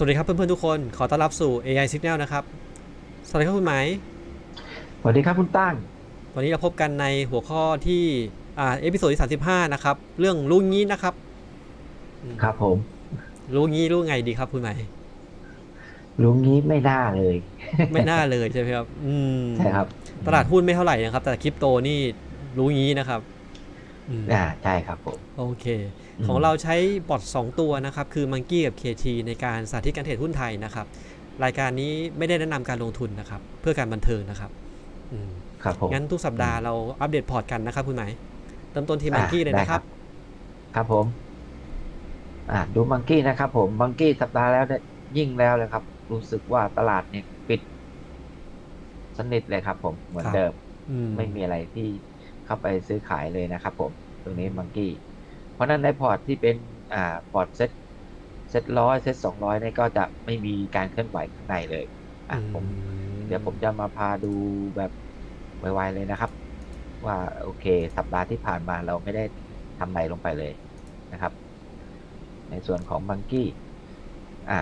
วัสดีครับเพื่อนๆทุกคน ขอต้อนรับสู่ AI Signal นะครับ สวัสดีครับคุณไหมายสวัสดีครับคุณตั้ง วันนี้เราพบกันในหัวข้อที่อ่าเอพิโซดที่35นะครับ เรื่องรู้งี้นะครับอืมครับผม รู้งี้รู้ไงดีครับคุณไหมายลุงนี้ไม่น่าเลย ไม่น่าเลยใช่ไหมครับ อืมใช่ครับ ตลาดหุ้นไม่เท่าไหร่นะครับ แต่คริปโตนี่รู้งี้นะครับอืมอ่าใช่ครับผม โอเคอืม ของเราใช้บอท2ตัวนะครับ คือ Monkey กับ KT ในการสาธิตการเทรดหุ้นไทยนะครับ รายการนี้ไม่ได้แนะนำการลงทุนนะครับ เพื่อการบันเทิงนะครับอืมครับผมงั้นทุกสัปดาห์เราอัปเดตพอร์ตกันนะครับคุณไหมายเริ่มต้นที่อะมังกี้เลยได้นะคครัรับบครับผม อ่าดูมังกี้นะครับ ผมมังกี้สัปดาห์แล้วเนี่ยยิ่งแล้วเลยครับ รู้สึกว่าตลาดเนี่ยปิด สนิทเลยครับ ผมเหมือนครับเดิมอืมไม่มีอะไรที่เข้าไปซื้อขายเลยนะครับ ผม ตรงนี้มังกี้เพ ราะฉะนั้นในพอร์ตที่เป็นอ่าพอร์ตเซ็ตเซ็ตร้อยเซ็ตสองร้อยเนี่ยก็จะไม่มีการเคลื่อนไหวข้างในเลยอะผมเดี๋ยวผมจะมาพาดูแบบไวๆเลยนะครับ ว่าโอเค สัปดาห์ที่ผ่านมาเราไม่ได้ทำอะไรลงไปเลยนะครับ ในส่วนของมังกี้อ่า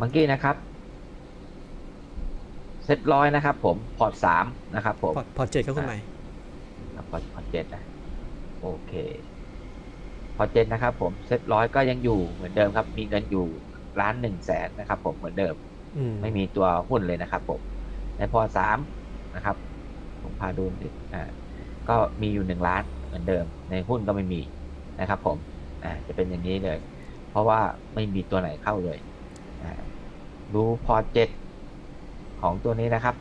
มังกี้นะครับเซ็ตร้อยนะครับ ผมพอร์ตสามนะครับผมพอร์ตพอร์ตเจ็ดครับคุณไหมายอะพอร์ตพอร์ตเจ็ดนะโอเค พอร์ตเจ็ดนะครับผมเซ็ตร้อยก็ยังอยู่เหมือนเดิมครับ มีเงินอยู่ล้านหนึ่งแสนนะครับผมเหมือนเดิมอืมไม่มีตัวหุ้นเลยนะครับผมในพอสามนะครับ ผมพาดูนิดอ่าก็มีอยู่หนึ่งล้านเหมือนเดิม ในหุ้นก็ไม่มีนะครับ ผมอ่าจะเป็นอย่างนี้เลย เพราะว่าไม่มีตัวไหนเข้าเลยอ่าดูพอเจ็ดของตัวนี้นะครับ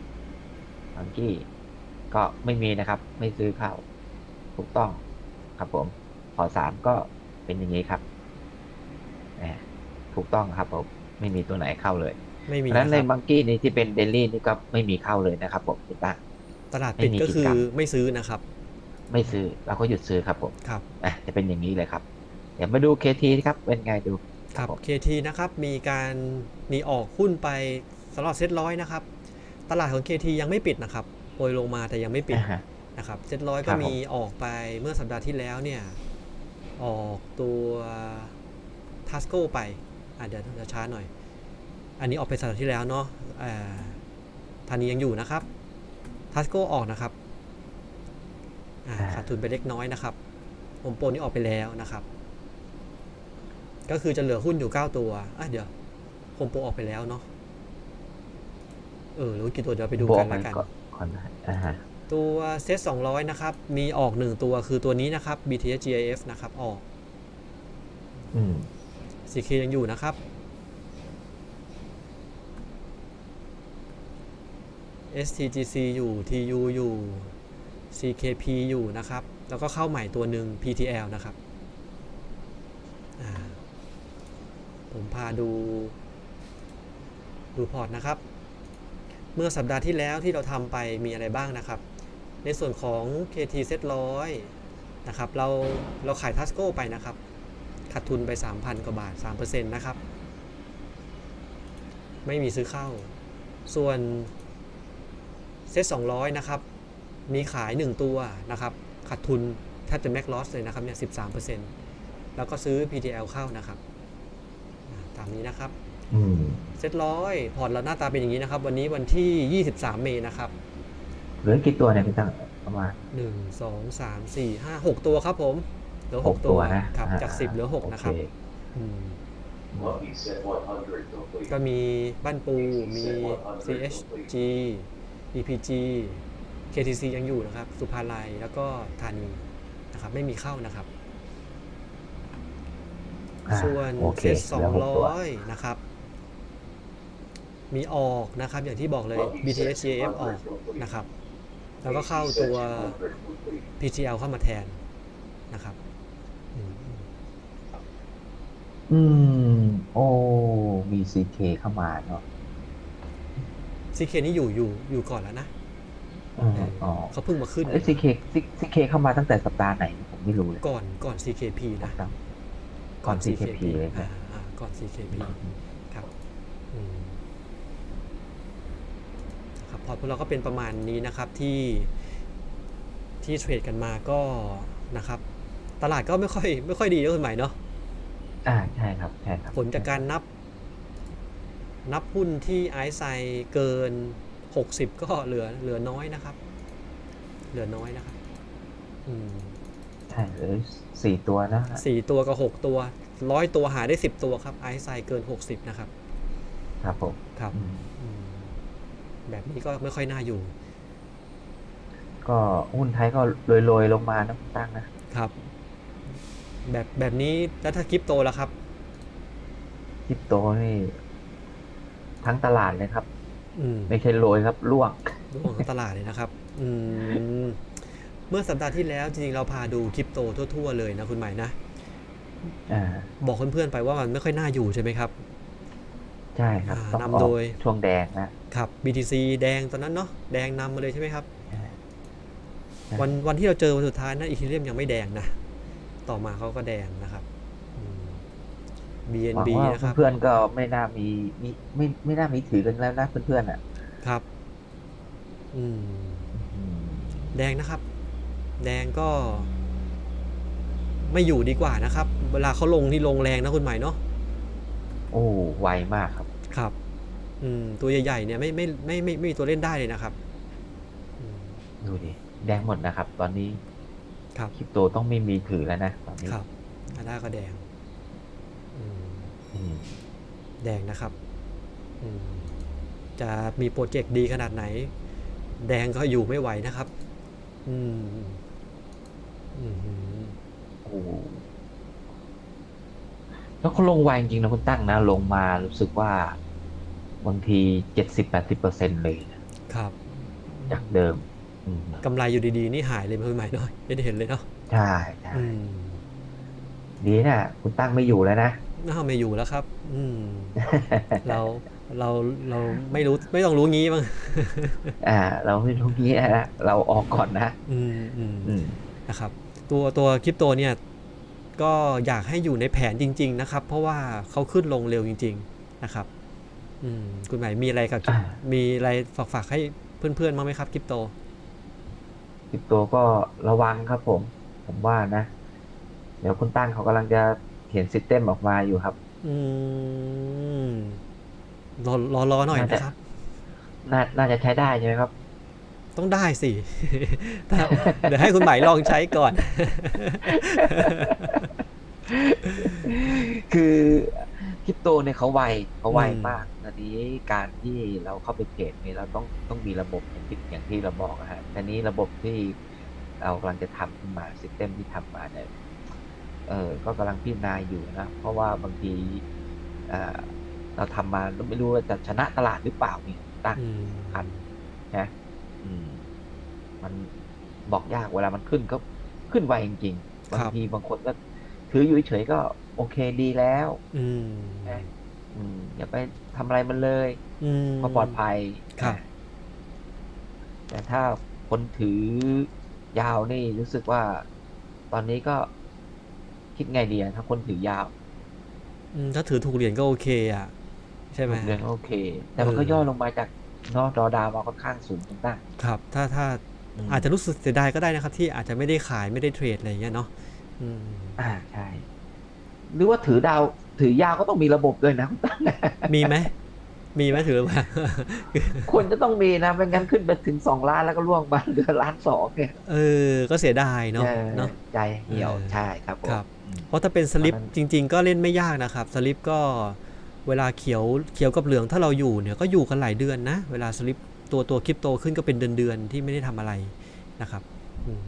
อังกี้ก็ไม่มีนะครับ ไม่ซื้อเข้า ถูกต้องครับผมพ อสามก็เป็นอย่างนี้ครับอ่าถูกต้องครับผมไม่มีตัวไหนเข้าเลย ไม่มีเพราะฉะนั้นนะในครับมังกี้นี้ที่เป็นเดลี่นี่ก็ไม่มีเข้าเลยนะครับผมคุณตาตลาดปิดไม่มีก็คือกิจกรรมไม่ซื้อนะครับ ไม่ซื้อเราก็หยุดซื้อครับผมครับอะจะเป็นอย่างนี้เลยครับ เดี๋ยวมาดูเคทีครับเป็นไงดูครับผม KT นะครับมีการมีออกหุ้นไปสำหรับเซ็ตร้อยนะครับ ตลาดของ KT ยังไม่ปิดนะครับโปรยลงมาแต่ยังไม่ปิดอ่าฮะนะครับเซ็ตร้อยคก็รับผมมีออกไปเมื่อสัปดาห์ที่แล้วเนี่ย ออกตัวทัสโก้ไปอะเดี๋ยวจะช้าหน่อย อันนี้ออกไปสัปดาห์ที่แล้วเนาะอ่าธานียังอยู่นะครับทัสโก้ออกนะครับอ่าขาดทุนไปเล็กน้อยนะครับโฮมโปรนี่ออกไปแล้วนะครับ ก็คือจะเหลือหุ้นอยู่ 9 ตัวอะเดี๋ยวโฮมโปรออกไปแล้วเนาะเออหรือว่ากี่ตัวเดี๋ยวไปดูบวกักนมัละนกันก็ก่อนนะอ่าฮะ ตัวเซต200 นะครับ มีออก 1 ตัวคือตัวนี้นะครับ BTS GIF นะครับ ออกอืม CK ยังอยู่นะครับ STGC อยู่ TU อยู่ CKP อยู่นะครับ แล้วก็เข้าใหม่ตัวหนึ่ง PTL นะครับอ่าผมพาดู ดูพอร์ตนะครับ เมื่อสัปดาห์ที่แล้วที่เราทำไปมีอะไรบ้างนะครับ ในส่วนของ KT เซตร้อยนะครับเราเราขายทัสโก้ไปนะครับขาดทุนไป 3,000 กว่าบาท 3%นะครับ ไม่มีซื้อเข้า ส่วนเซต200 นะครับ มีขาย 1 ตัวนะครับขาดทุนแทบจะแม็กลอสเลยนะครับเนี่ย 13%แล้วก็ซื้อ PTL เข้านะครับอ่าตามนี้นะครับอืมเซตร้อยพอร์ตเราหน้าตาเป็นอย่างนี้นะครับ วันนี้วันที่ 23 เมษนะครับ เหลือกี่ตัวเนี่ยพี่ตั้งประมาณ1 2 3 4 5 6ตัวครับผมเหลือหก6ตัตัววนะครับอ่าจาก10เหลือ6นะครับโอเอืม Lucky said 100 complete. ก็มีบ้านปู มี CHG EPG KTC ยังอยู่นะครับ สุภาลัยแล้วก็ธานีนะครับ ไม่มีเข้านะครับอ่าส่วนโอเคเซตสองเหลือหกร้ตัวอยนะครับ มีออกนะครับ อย่างที่บอกเลย BTS GAF ออกนะครับ แล้วก็เข้าตัว PTL เข้ามาแทนนะครับ อืมอืมโอ้ มีซีเคเข้ามาเนาะ CK นี่อยู่อยู่อยู่ก่อนแล้วนะอืมอ๋อเขาเพิ่งมาขึ้น เอ้ซีเคซีเคเข้ามาตั้งแต่สัปดาห์ไหน ผมไม่รู้เลย ก่อนก่อน CKP นะครับก่อน CKP เลยนะ อ่าอ่าก่อน CKP ครับอืมครับพ อร์ตพวกเราก็เป็นประมาณนี้นะครับที่ที่เทรดกันมาก็นะครับ ตลาดก็ไม่ค่อยไม่ค่อยดีนะคุณใหม่เนาะอ่าใช่ครับใช่ครับผลจากการนับ นับหุ้นที่ไอซ์ไซเกิน 60 ก็เหลือเหลือน้อยนะครับ เหลือน้อยนะครับ อืมใช่เหลยสี่ตัวนะสี่ตัวกับหกตัวร้อยตัวหาได้สิบตัวครับไอซ์ไซเกิน60นะครับ ครับผมครับอืมอืม แบบนี้ก็ไม่ค่อยน่าอยู่ ก็หุ้นไทยก็โรยๆลงมานะคุณตั้งนะครับ แบบแบบนี้แล้วถ้าคริปโตล่ะครับคริปโตนี่ทั้งตลาดเลยครับ อืมไม่ใช่โรยครับล่วงร่วงทั้งตลาดเลยนะครับ อืมเมื่อสัปดาห์ที่แล้วจริงๆเราพาดูคริปโตทั่ว ๆ เลยนะคุณใหม่นะอ่าบอกเพื่อนๆไปว่ามันไม่ค่อยน่าอยู่ใช่ไหมครับ ใช่ครับอ่าต้องนำออกโดยช่วงแดงนะ ครับ BTC แดงตอนนั้นเนาะแดงนำมาเลยใช่ไหมครับใช่วันวันที่เราเจอวันสุดท้ายนะอีเทเรียมยังไม่แดงนะ ต่อมาเขาก็แดงนะครับอืมหวัง BNB ว่านะครับ เพื่อนๆก็ไม่น่ามีมีไม่ไม่น่ามีถือกันแล้วนะเพื่อนๆอะ ครับอืมอืม แดงนะครับ แดงก็ ไม่อยู่ดีกว่านะครับ เวลาเขาลงนี่ลงแรงนะคุณใหม่เนาะ โอ้ไวมากครับครับอืม ตัวใหญ่ๆเนี่ยไม่ไม่ไม่ไม่ไม่มีตัวเล่นได้เลยนะครับอืมดูดิแดงหมดนะครับ ตอนนี้ครับคริปโตต้องไม่มีถือแล้วนะตอนนี้ครับอาด้าก็แดงอืมอืมแดงนะครับอืมจะมีโปรเจกต์ดีขนาดไหน แดงก็อยู่ไม่ไหวนะครับ อืมอืมโอ้แล้วเขาลงไวจริงๆนะคุณตั้งนะ ลงมารู้สึกว่า บางทีเจ็ดสิบแปดสิบเปอร์เซ็นเลยนะครับ จากเดิมอืมกำไรอยู่ดีๆ นี่หายเลยไม่ใหม่น้อยไม่ได้เห็นเลยเนาะใช่ใช่อืมดีนะคุณตั้งไม่อยู่แล้วนะน่าไม่อยู่แล้วครับ อืม เราเราเราไม่รู้ไม่ต้องรู้งี้มั้งอ่า เราไม่รู้งี้นะเราออกก่อนนะอืมอืมอืมนะครับ ตัวตัวคริปโตเนี่ย ก็อยากให้อยู่ในแผนจริง ๆ นะครับ เพราะว่าเขาขึ้นลงเร็วจริง ๆ นะครับอืม คุณหมายมีอะไรกับอ่ามีอะไรฝากฝากให้เพื่อนๆบ้างไหมครับคริปโตคริปโตก็ระวังครับผม ผมว่านะ เดี๋ยวคุณตั้งเขากำลังจะเขียนซิสเต็มออกมาอยู่ครับ อืมรอรอรอหน่อยน่าจะนะครับน่าน่าจะใช้ได้ใช่ไหมครับ ต้องได้สิถ้าเดี๋ยวให้คุณหมายลองใช้ก่อน คือ คริปโตเนี่ยเขาไวเขาไวอืมมากตอนนี้การที่เราเข้าไปเทรดเนี่ยเราต้องต้องมีระบบอย่างที่อย่างที่เราบอกนะฮะทีนี้ระบบที่เรากำลังจะทำขึ้นมาซิสเต็มที่ทำมาเนี่ยเออก็กำลังพิจารณาอยู่นะ เพราะว่าบางทีเอ่อเราทำมาเราไม่รู้ว่าจะชนะตลาดหรือเปล่านี่ตั้งอืมคันนะอืมมันบอกยากเวลามันขึ้นก็ขึ้นไวจริงๆบางทีบางคนก็ ถืออยู่เฉยๆก็โอเคดีแล้ว อืมนะอืมอย่าไปทำอะไรมันเลยอืมก็ปลอดภัย ครับนะแต่ถ้าคนถือยาวนี่รู้สึกว่า ตอนนี้ก็คิดไงดีอะถ้าคนถือยาวอืมถ้าถือถูกเหรียญก็โอเคอะ ใช่ไหม เรื่องโอเค แต่มันก็เออ ย่อลงมาจากเนอะดอดาวมาค่อนข้างสูงต่างครับ ถ้าถ้าๆอาจจะรู้สึกเสียดายก็ได้นะครับ ที่อาจจะไม่ได้ขายไม่ได้เทรดอะไรอย่างเงี้ยเนาะ อืมอ่าใช่ หรือว่าถือดาวถือยาวก็ต้องมีระบบด้วยนะคุณตั้งมีไหมมีไหมถือว่าควรจะต้องมีนะไม่งั้นขึ้นไปถึงสองล้านแล้วก็ล่วงมาเหลือล้านสองเนี่ยเออ ก็เสียดายเนาะออเนาะใจเหี่ยวเออใช่ครับผมครับอืมเพราะถ้าเป็นสลิปตอนนั้นจริง ๆ ก็เล่นไม่ยากนะครับ สลิปก็เวลาเขียวเขียวกับเหลืองถ้าเราอยู่เนี่ยก็อยู่กันหลายเดือนนะ เวลาสลิปตัวตัวคริปโตขึ้นก็เป็นเดือนๆที่ไม่ได้ทำอะไรนะครับอืม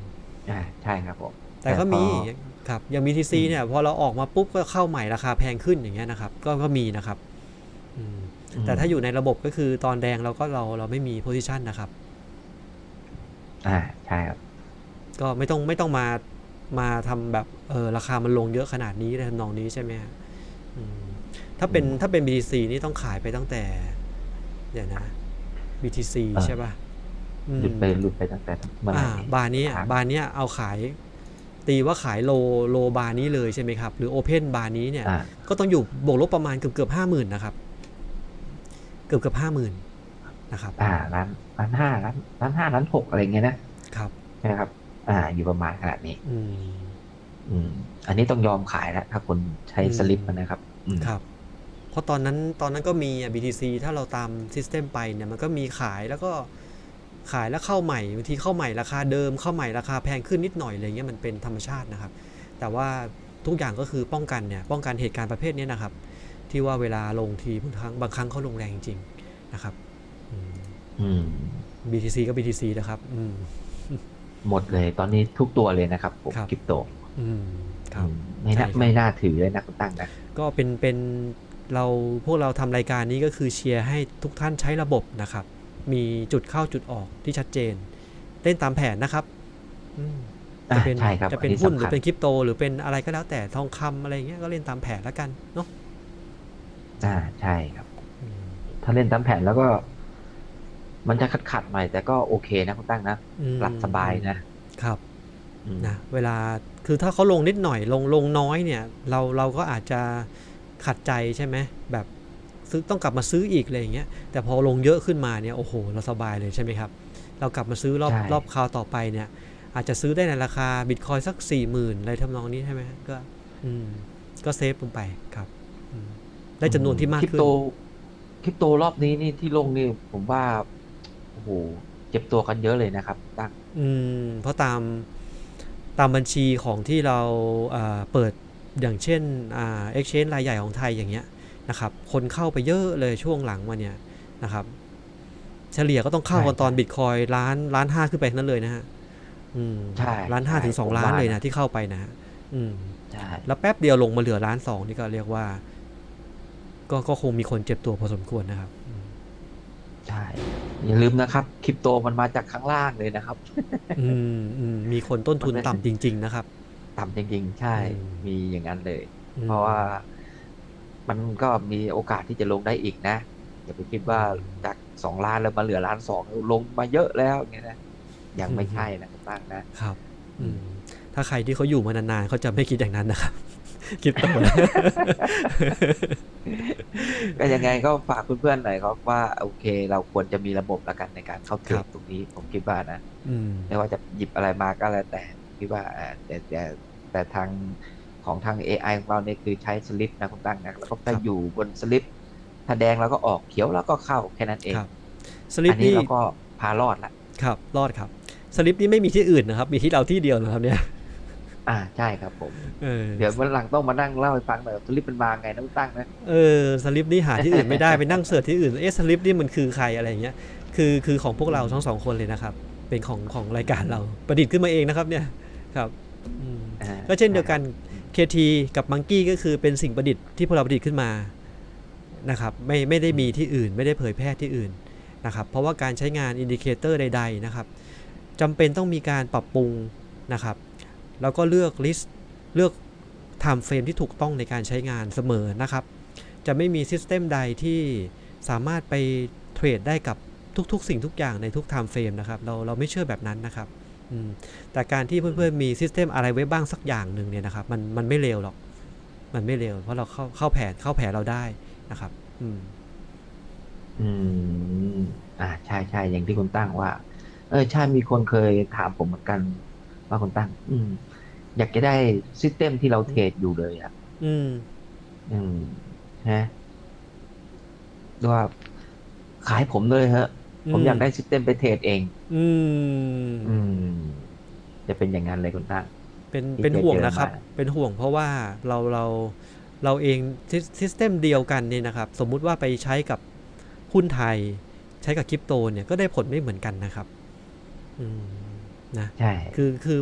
อ่าใช่ครับผม แต่ก็พอมีครับอย่าง BTC อืมเนี่ยพอเราออกมาปุ๊บก็เข้าใหม่ราคาแพงขึ้นอย่างเงี้ยนะครับก็ก็มีนะครับอืมแต่ถ้าอยู่ในระบบก็คือตอนแดงเราก็เราเราไม่มีโพซิชันนะครับ อ่าใช่ครับ ก็ไม่ต้องไม่ต้องมามาทำแบบเออราคามันลงเยอะขนาดนี้ในทำนองนี้ใช่ไหมฮะอืมถ้าเป็นอืมถ้าเป็น BTC นี่ต้องขายไปตั้งแต่ เดี๋ยวนะ BTC เออใช่ป่ะอืมหลุดไปหลุดไปตั้งแต่เมื่อไหร่อ่าบาร์นี้ครับบาร์เนี้ยเอาขาย ตีว่าขายโลโลบาร์นี้เลยใช่ไหมครับ หรือโอเพนบาร์นี้เนี่ยอ่าก็ต้องอยู่บวกลบประมาณเกือบเกือบห้าหมื่นนะครับ เกือบเกือบห้าหมื่นนะครับ อ่าล้านล้านห้าล้านล้านห้าล้านหกอะไรเงี้ยนะครับใช่ไหมครับ อ่า อยู่ประมาณขนาดนี้ อืมอืม อันนี้ต้องยอมขายแล้วถ้าคนใช้อืมสลิปนะครับอืมครับ เพราะตอนนั้นตอนนั้นก็มีอะ BTC ถ้าเราตามซิสเต็มไปเนี่ยมันก็มีขายแล้วก็ ขายแล้วเข้าใหม่บางทีเข้าใหม่ราคาเดิมเข้าใหม่ราคาแพงขึ้นนิดหน่อยอะไรเงี้ยมันเป็นธรรมชาตินะครับ แต่ว่าทุกอย่างก็คือป้องกันเนี่ยป้องกันเหตุการณ์ประเภทเนี้ยนะครับ ที่ว่าเวลาลงทีบางครั้งบางครั้งเขาลงแรงจริงๆนะครับอืมอืม BTC ก็ BTC นะครับ อืมหมดเลยตอนนี้ทุกตัวเลยนะครับผมครับคริปโตอืมครับอืมไม่น่าใช่ครับไม่น่าถือเลยนะคุณตั้งนะก็เป็นเป็นเราพวกเราทำรายการนี้ก็คือเชียร์ให้ทุกท่านใช้ระบบนะครับ มีจุดเข้าจุดออกที่ชัดเจน เล่นตามแผนนะครับอืมอะจะเป็นใช่ครับจะเป็นอัหุ้นหรือสำคัญเป็นคริปโต หรือเป็นอะไรก็แล้วแต่ทองคำอะไรเงี้ยก็เล่นตามแผนแล้วกันเนาะอ่าใช่ครับอืมถ้าเล่นตามแผนแล้วก็ มันจะขัดขัดๆหน่อยแต่ก็โอเคนะคุณตั้งนะอืมหลับสบายนะครับอืมนะเวลาคือถ้าเขาลงนิดหน่อยลงลงน้อยเนี่ย เราเราก็อาจจะขัดใจใช่ไหมแบบ ซื้อต้องกลับมาซื้ออีกอะไรอย่างเงี้ยแต่พอลงเยอะขึ้นมาเนี่ยโอ้โหเราสบายเลยใช่ไหมครับ เรากลับมาซื้อรอบใช่รอบคราวต่อไปเนี่ย อาจจะซื้อได้ในราคาบิตคอยสักสี่หมื่นอะไรทำนองนี้ใช่ไหมก็ อืม ก็เซฟลงไปครับอืมได้จำนวนที่มากคริปขึ้นโตคริปโตรอบนี้นี่ที่ลงนี่ผมว่าโอ้โหเจ็บตัวกันเยอะเลยนะครับตั้งอืม เพราะตามตามบัญชีของที่เราเอ่อเปิดอย่างเช่นอ่า exchange รายใหญ่ของไทยอย่างเงี้ย นะครับ คนเข้าไปเยอะเลยช่วงหลังมาเนี่ยนะครับ เฉลี่ยก็ต้องเข้ากันตอนบิตคอยล้านล้านห้าขึ้นไปทั้งนั้นเลยนะฮะอืมใช่ล้านห้าใช่ถึงสองผมล้านว่าเลยนะนะที่เข้าไปนะฮะอืมใช่แล้วแป๊บเดียวลงมาเหลือล้านสองนี่ก็เรียกว่า ก็ก็คงมีคนเจ็บตัวพอสมควรนะครับอืมใช่อย่าลืมนะครับคริปโตมันมาจากข้างล่างเลยนะครับ อืมอืมมีคนต้นทุนมันไม่ต่ำจริง ๆ นะครับ ต่ำจริง ๆ ใช่อืมมีอย่างนั้นเลยอืมเพราะว่า มันก็มีโอกาสที่จะลงได้อีกนะ อย่าไปคิดว่าจากสองล้านแล้วมาเหลือล้านสองลงมาเยอะแล้วอย่างเงี้ยนะยังไม่ใช่นะคุณตั้งนะครับ อืม ถ้าใครที่เขาอยู่มานานๆเขาจะไม่คิดอย่างนั้นนะครับคิดโตนะก็ยังไงก็ฝากเพื่อนๆหน่อยครับว่าโอเค เราควรจะมีระบบละกันในการเข้าเทรครัดบตรงนี้ ผมคิดว่านะอืมไม่ว่าจะหยิบอะไรมาก็แล้วแต่คิดว่าอ่าแต่แต่แต่ทาง ของทาง AI ของเราเนี่ยคือใช้สลิปนะคุณตั้งนะแล้วก็ถ้าอยู่บนสลิปถ้าแดงเราก็ออกเขียวเราก็เข้าแค่นั้นเองครับสลิปอันนี้นี่เราก็พารอดละครับ รอดครับสลิปนี่ไม่มีที่อื่นนะครับ มีที่เราที่เดียวนะครับเนี่ยอ่าใช่ครับผมเออเดี๋ยววันหลังต้องมานั่งเล่าให้ฟังหน่อยว่าสลิปมันมาไงนะคุณตั้งนะเออสลิปนี่หาที่อื่นไม่ได้ไปนั่งเสิร์ชที่อื่นเอ๊ะสลิปนี่มันคือใครอะไรอย่างเงี้ยคือคือของพวกเราทั้งสองคนเลยนะครับ เป็นของของรายการเราประดิษฐ์ขึ้นมาเองนะครับ เนี่ยครับอืมอ่าก็เช่นเดียวกัน KT กับ Monkey ก็คือเป็นสิ่งประดิษฐ์ที่พวกเราประดิษฐ์ขึ้นมานะครับไม่ไม่ได้มีที่อื่นไม่ได้เผยแพร่ที่อื่นนะครับเพราะว่าการใช้งานอินดิเคเตอร์ใด ๆ นะครับจำเป็นต้องมีการปรับปรุงนะครับ แล้วก็เลือกลิสต์เลือก time frame ที่ถูกต้องในการใช้งานเสมอนะครับ จะไม่มีซิสเต็มใดที่สามารถไปเทรดได้กับทุกๆ สิ่งทุกอย่างในทุก time frame นะครับเราเราไม่เชื่อแบบนั้นนะครับ แต่การที่เพื่อนๆมีซิสเต็มอะไรไว้บ้างสักอย่างหนึ่งเนี่ยนะครับมันมันไม่เร็วหรอก มันไม่เร็ว เพราะเราเข้าเข้าแผนเข้าแผนเราได้นะครับ อืม อืมอ่าใช่ใช่อย่างที่คุณตั้งว่า เออใช่มีคนเคยถามผมเหมือนกัน ว่าคุณตั้ง อืม อยากจะได้ซิสเต็มที่เราเทรดอยู่เลยอะ อืม อืมฮะว่าขายผมเลยฮะ ผมอืมอยากได้ซิสเต็มไปเทรดเอง อืมอืม จะเป็นอย่างนั้นเลยคุณตั้งเป็นที่เป็นห่วงเจอนะครับมาเป็นห่วงเพราะว่าเราเราเราเองซิสเต็มเดียวกันเนี่ยนะครับ สมมุติว่าไปใช้กับหุ้นไทย ใช้กับคริปโตเนี่ยก็ได้ผลไม่เหมือนกันนะครับ อืมนะใช่คือคือ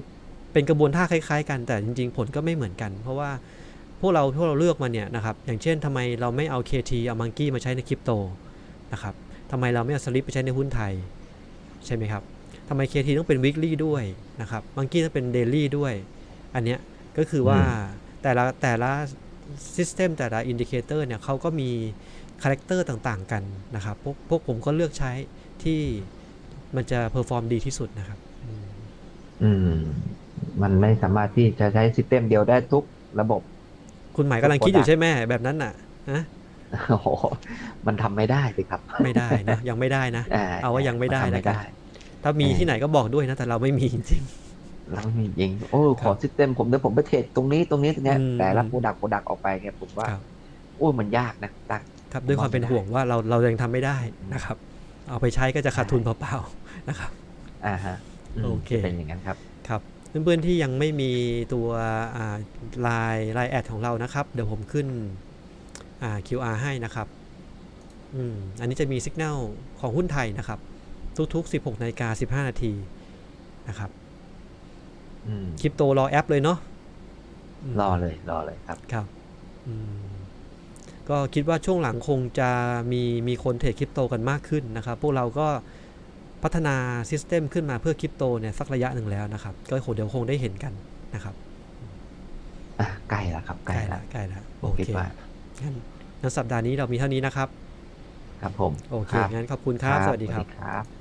เป็นกระบวนท่าคล้าย ๆ กันแต่จริง ๆ ผลก็ไม่เหมือนกัน เพราะว่าพวกเราพวกเราเลือกมาเนี่ยนะครับ อย่างเช่นทำไมเราไม่เอา KT เอา Monkey มาใช้ในคริปโตนะครับ ทำไมเราไม่เอาสลิปไปใช้ในหุ้นไทย ใช่ไหมครับทำไม KT ต้องเป็น weekly ด้วยนะครับ Monkey ต้องเป็น daily ด้วย อันเนี้ยก็คือว่าแต่ละแต่ละ system แต่ละ indicator เนี่ยเขาก็มีคาแรคเตอร์ต่างๆกันนะครับ พวกพวกผมก็เลือกใช้ที่มันจะ perform ดีที่สุดนะครับอืมอืม มันไม่สามารถที่จะใช้ซิสเต็มเดียวได้ทุกระบบ คุณหมายกำลังคิดอยู่ใช่ไหมแบบนั้นน่ะฮะ โอ้โหมันทำไม่ได้สิครับ ไม่ได้นะยังไม่ได้นะเอาว่ายังไม่ได้นทำแล้วกันได้ถ้ามีเออที่ไหนก็บอกด้วยนะ แต่เราไม่มีจริงเราไม่มีจริงโอ้คขรัอบซิสเต็มผมเดี๋ยวผมไปเทรดตรงนี้ตรงนี้ตรงเนี้ยอืมแต่ละโปรดักโปรดักออกไปเนี่ยผมว่าครับโอ้ยมันยากนะตักครับด้วยความเป็นห่วงว่าเราเรายังทำไม่ได้อืมนะครับ เอาไปใช้ก็จะขาดทุนใช่เปล่าๆนะครับอ่าฮะมโอเคจะเป็นอย่างนั้นครับครับเพื่อนๆที่ยังไม่มีตัวไลน์ไลน์แอดของเรานะครับ เดี๋ยวผมขึ้นอ่า QR ให้นะครับอืมอันนี้จะมีสัญญาณของหุ้นไทยนะครับ ทุกๆ 16นาฬิกา15 นาทีนะครับอืมคริปโตรอแอปเลยเนาะมรอเลยรอเลยครับครับอืมก็คิดว่าช่วงหลังคงจะมีมีคนเทรดคริปโตกันมากขึ้นนะครับ พวกเราก็พัฒนาซิสเต็มขึ้นมาเพื่อคริปโตเนี่ยสักระยะหนึ่งแล้วนะครับ ก็คงเดี๋ยวคงได้เห็นกันนะครับอะใกล้แล้วครับใกล้ใกล้แล้ละวใกล้ละผโอมคิดเคว่า งั้นงั้นสัปดาห์นี้เรามีเท่านี้นะครับ ครับผม โอเคครับงั้นขอบคุณครับ สวัสดีครับครับ